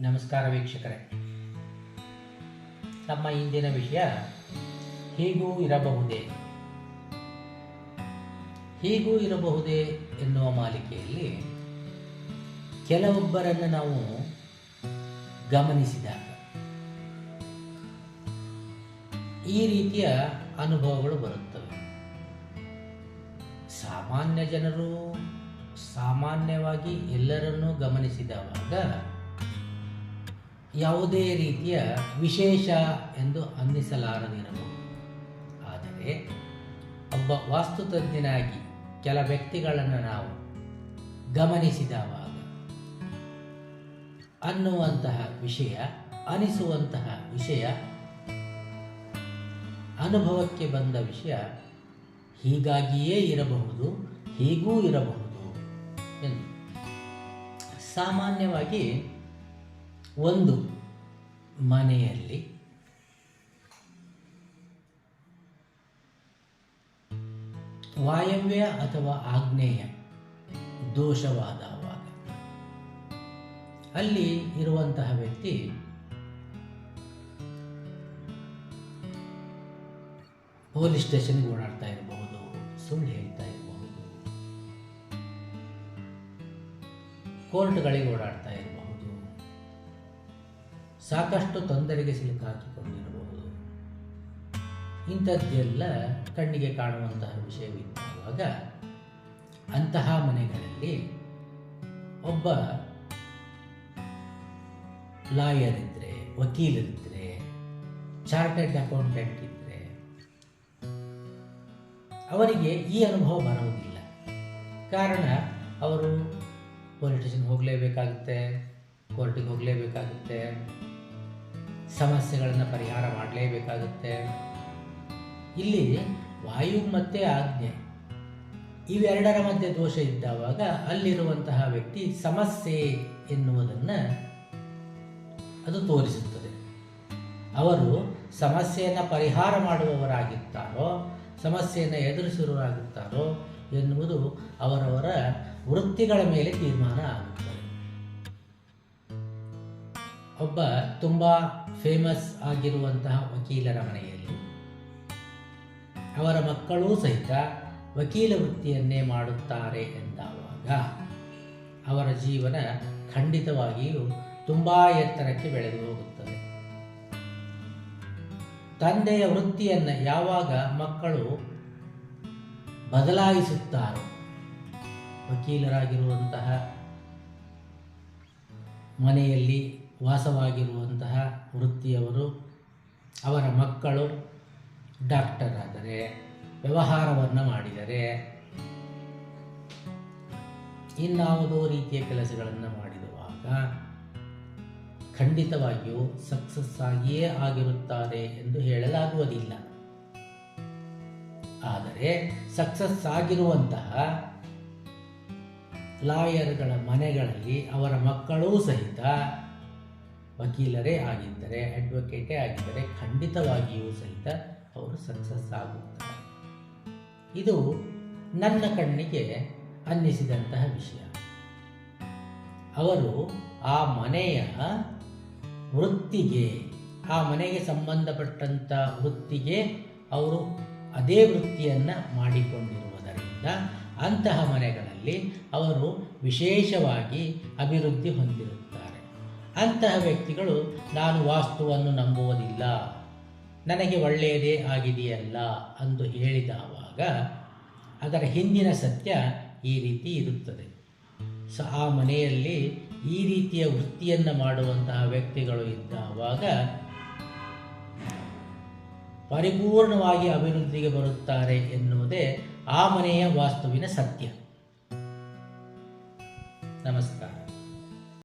ನಮಸ್ಕಾರ ವೀಕ್ಷಕರೇ. ನಮ್ಮ ಇಂದಿನ ವಿಷಯ ಹೀಗೂ ಇರಬಹುದೇ? ಹೀಗೂ ಇರಬಹುದೇ ಎನ್ನುವ ಮಾಲಿಕೆಯಲ್ಲಿ ಕೆಲವೊಬ್ಬರನ್ನು ನಾವು ಗಮನಿಸಿದಾಗ ಈ ರೀತಿಯ ಅನುಭವಗಳು ಬರುತ್ತವೆ. ಸಾಮಾನ್ಯ ಜನರು ಸಾಮಾನ್ಯವಾಗಿ ಎಲ್ಲರನ್ನೂ ಗಮನಿಸಿದವಾಗ ಯಾವುದೇ ರೀತಿಯ ವಿಶೇಷ ಎಂದು ಅನ್ನಿಸಲಾರದಿರಬಹುದು ಆದರೆ, ಒಬ್ಬ ವಾಸ್ತುತಜ್ಞನಾಗಿ ಕೆಲ ವ್ಯಕ್ತಿಗಳನ್ನು ನಾವು ಗಮನಿಸಿದವಾಗ, ಅನ್ನುವಂತಹ ವಿಷಯ, ಅನಿಸುವಂತಹ ವಿಷಯ, ಅನುಭವಕ್ಕೆ ಬಂದ ವಿಷಯ ಹೀಗಾಗಿಯೇ ಇರಬಹುದು, ಹೀಗೂ ಇರಬಹುದು ಎಂದು ಸಾಮಾನ್ಯವಾಗಿ ಒಂದು ಮನೆಯಲ್ಲಿ ವಾಯವ್ಯ ಅಥವಾ ಆಗ್ನೇಯ ದೋಷವಾದವಾಗ ಅಲ್ಲಿ ಇರುವಂತಹ ವ್ಯಕ್ತಿ ಪೊಲೀಸ್ ಸ್ಟೇಷನ್ಗೆ ಓಡಾಡ್ತಾ ಇರಬಹುದು ಸುಳ್ಳು ಹೇಳ್ತಾ ಇರಬಹುದು ಕೋರ್ಟ್ಗಳಿಗೆ ಓಡಾಡ್ತಾ ಸಾಕಷ್ಟು ತೊಂದರೆಗೆ ಸಿಲುಕಾಕಿಕೊಂಡಿರಬಹುದು. ಇಂಥದ್ದೆಲ್ಲ ಕಣ್ಣಿಗೆ ಕಾಣುವಂತಹ ವಿಷಯವಿದ್ದಾಗ ಅಂತಹ ಮನೆಗಳಲ್ಲಿ ಒಬ್ಬ ಲಾಯರ್ ಇದ್ದರೆ ವಕೀಲರಿದ್ದರೆ ಚಾರ್ಟೆಡ್ ಅಕೌಂಟೆಂಟ್ ಇದ್ದರೆ ಅವರಿಗೆ ಈ ಅನುಭವ ಬರುವುದಿಲ್ಲ. ಕಾರಣ ಅವರು ಪೊಲೀಸ್ ಸ್ಟೇಷನ್ ಹೋಗಲೇಬೇಕಾಗುತ್ತೆ, ಕೋರ್ಟಿಗೆ ಹೋಗಲೇಬೇಕಾಗುತ್ತೆ ಸಮಸ್ಯೆಗಳನ್ನು ಪರಿಹಾರ ಮಾಡಲೇಬೇಕಾಗುತ್ತೆ. ಇಲ್ಲಿ ವಾಯು ಮತ್ತು ಆಜ್ಞೆ. ಇವೆರಡರ ಮಧ್ಯೆ ದೋಷ ಇದ್ದಾವಾಗ ಅಲ್ಲಿರುವಂತಹ ವ್ಯಕ್ತಿ ಸಮಸ್ಯೆ ಎನ್ನುವುದನ್ನು ಅದು ತೋರಿಸುತ್ತದೆ. ಅವರು ಸಮಸ್ಯೆಯನ್ನು ಪರಿಹಾರ ಮಾಡುವವರಾಗಿರ್ತಾರೋ, ಸಮಸ್ಯೆಯನ್ನು ಎದುರಿಸುವವರಾಗುತ್ತಾರೋ ಎನ್ನುವುದು ಅವರವರ ವೃತ್ತಿಗಳ ಮೇಲೆ ತೀರ್ಮಾನ ಆಗುತ್ತದೆ ಒಬ್ಬ ತುಂಬ ಫೇಮಸ್ ಆಗಿರುವಂತಹ ವಕೀಲರ ಮನೆಯಲ್ಲಿ. ಅವರ ಮಕ್ಕಳೂ ಸಹಿತ ವಕೀಲ ವೃತ್ತಿಯನ್ನೇ ಮಾಡುತ್ತಾರೆ ಎಂದಾವಾಗ ಅವರ ಜೀವನ ಖಂಡಿತವಾಗಿಯೂ ತುಂಬ ಎತ್ತರಕ್ಕೆ ಬೆಳೆದು ಹೋಗುತ್ತದೆ. ತಂದೆಯ ವೃತ್ತಿಯನ್ನು ಯಾವಾಗ ಮಕ್ಕಳು ಬದಲಾಯಿಸುತ್ತಾರೋ, ವಕೀಲರಾಗಿರುವಂತಹ ಮನೆಯಲ್ಲಿ ವಾಸವಾಗಿರುವಂತಹ ವೃತ್ತಿಯವರು, ಅವರ ಮಕ್ಕಳು ಡಾಕ್ಟರ್ ಆದರೆ ವ್ಯವಹಾರವನ್ನು ಮಾಡಿದರೆ, ಇನ್ನಾವುದೋ ರೀತಿಯ ಕೆಲಸಗಳನ್ನು ಮಾಡಿರುವಾಗ ಖಂಡಿತವಾಗಿಯೂ ಸಕ್ಸಸ್ ಆಗಿಯೇ ಆಗಿರುತ್ತಾರೆ ಎಂದು ಹೇಳಲಾಗುವುದಿಲ್ಲ. ಆದರೆ ಸಕ್ಸಸ್ ಆಗಿರುವಂತಹ ಲಾಯರ್ಗಳ ಮನೆಗಳಲ್ಲಿ ಅವರ ಮಕ್ಕಳೂ ಸಹಿತ ವಕೀಲರೇ ಆಗಿದ್ದರೆ ಅಡ್ವೊಕೇಟೇ ಆಗಿದ್ದರೆ ಖಂಡಿತವಾಗಿಯೂ ಸಹಿತ ಅವರು ಸಕ್ಸಸ್ ಆಗುತ್ತಾರೆ. ಇದು ನನ್ನ ಕಣ್ಣಿಗೆ ಅನ್ನಿಸಿದಂತಹ ವಿಷಯ. ಅವರು ಆ ಮನೆಯ ವೃತ್ತಿಗೆ, ಆ ಮನೆಗೆ ಸಂಬಂಧಪಟ್ಟಂಥ ವೃತ್ತಿಗೆ ಅವರು ಅದೇ ವೃತ್ತಿಯನ್ನು ಮಾಡಿಕೊಂಡಿರುವುದರಿಂದ ಅಂತಹ ಮನೆಗಳಲ್ಲಿ ಅವರು ವಿಶೇಷವಾಗಿ ಅಭಿವೃದ್ಧಿ ಹೊಂದಿರುತ್ತಾರೆ. ಅಂತಹ ವ್ಯಕ್ತಿಗಳು ನಾನು ವಾಸ್ತುವನ್ನು ನಂಬುವುದಿಲ್ಲ. ನನಗೆ ಒಳ್ಳೆಯದೇ ಆಗಿದೆಯಲ್ಲ ಎಂದು ಹೇಳಿದವಾಗ ಅದರ ಹಿಂದಿನ ಸತ್ಯ ಈ ರೀತಿ ಇರುತ್ತದೆ. ಸೊ, ಆ ಮನೆಯಲ್ಲಿ ಈ ರೀತಿಯ ವೃತ್ತಿಯನ್ನು ಮಾಡುವಂತಹ ವ್ಯಕ್ತಿಗಳು ಇದ್ದಾವಾಗ ಪರಿಪೂರ್ಣವಾಗಿ ಅಭಿವೃದ್ಧಿಗೆ ಬರುತ್ತಾರೆ ಎನ್ನುವುದೇ ಆ ಮನೆಯ ವಾಸ್ತುವಿನ ಸತ್ಯ. ನಮಸ್ಕಾರ.